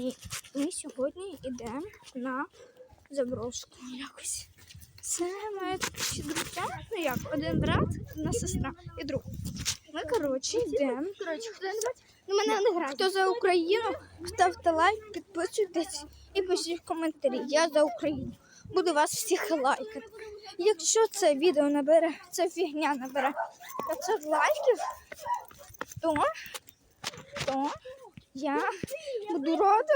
І ми сьогодні йдемо на заброшку якось. Це моє друзя, ну як, один брат, одна сестра і друг. Ми, коротше, йдемо. Ну, мене не грає. Хто за Україну, ставте лайк, підписуйтесь і пишіть коментарі. Я за Україну. Буду вас всіх лайкати. Якщо це відео набере, ця фігня набере 500 лайків, то, то я буду рада,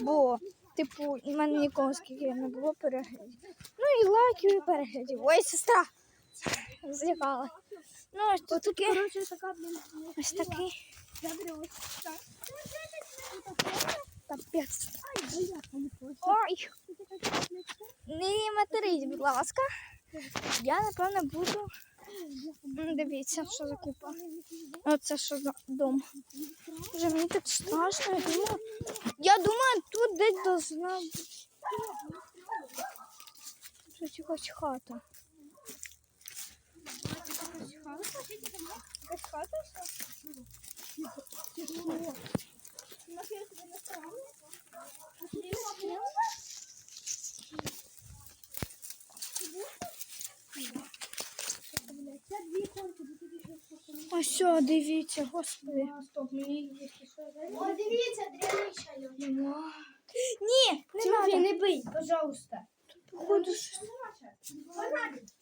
бо, типу, в мене ніколи скільки не було переглядів. Ну і лайків, і переглядів. Ой, сестра! Злякала. Ну, ось тут таке, ось такий. Капець. Ой, не матерись, будь ласка. Я, напевно, буду. Дивіться, що за купа. Оце що за дом. Вже мені так страшно. Я думаю, я думаю тут десь должна бути. Якась хата. Якась хата, що? У нас є собі ресторан. А ти не бачила? Ось що, дивіться, господи. Стоп, мені О, дивіться, дрянича Ні, не надо. не бий, пожалуйста. Походу,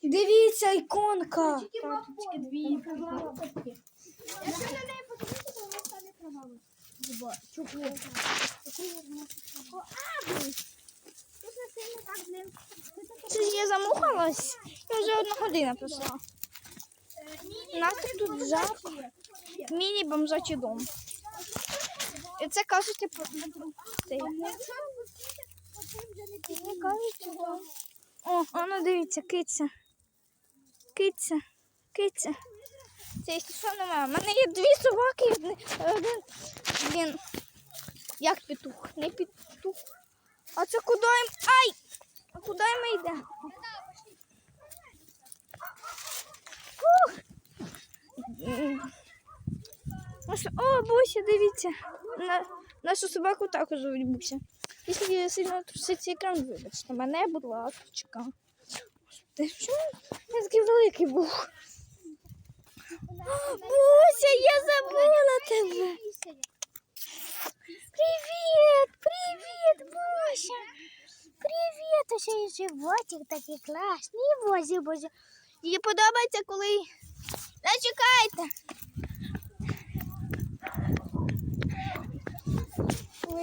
Дивіться, іконка. Карточки дві. Якщо на неї подивитися, то вона стане кровавою. Чого? А, блин. Це ж я замухалась. Я вже одну годину пройшла. У нас тут жах. Міні-бомжачий дом. І це кажуть, типу, цей. Кажуть. О, воно дивіться, киця. Киця. Киця. Це якщо що немає. У мене є дві собаки і один блін, як петух, не петух. А це куди їм? Ай! А куди ми йдемо? О, Буся, дивіться. На, нашу собаку також звуть Буся. Якщо сильно труситься екран, вибачте, мене, будь ласка. Ти що? Я такий великий був. Буся, я забула тебе. Привіт, привіт, Буся. Привіт, а ще животик такий класний. Бозі, бозі. Їй подобається, коли... Зачекайте. อุ้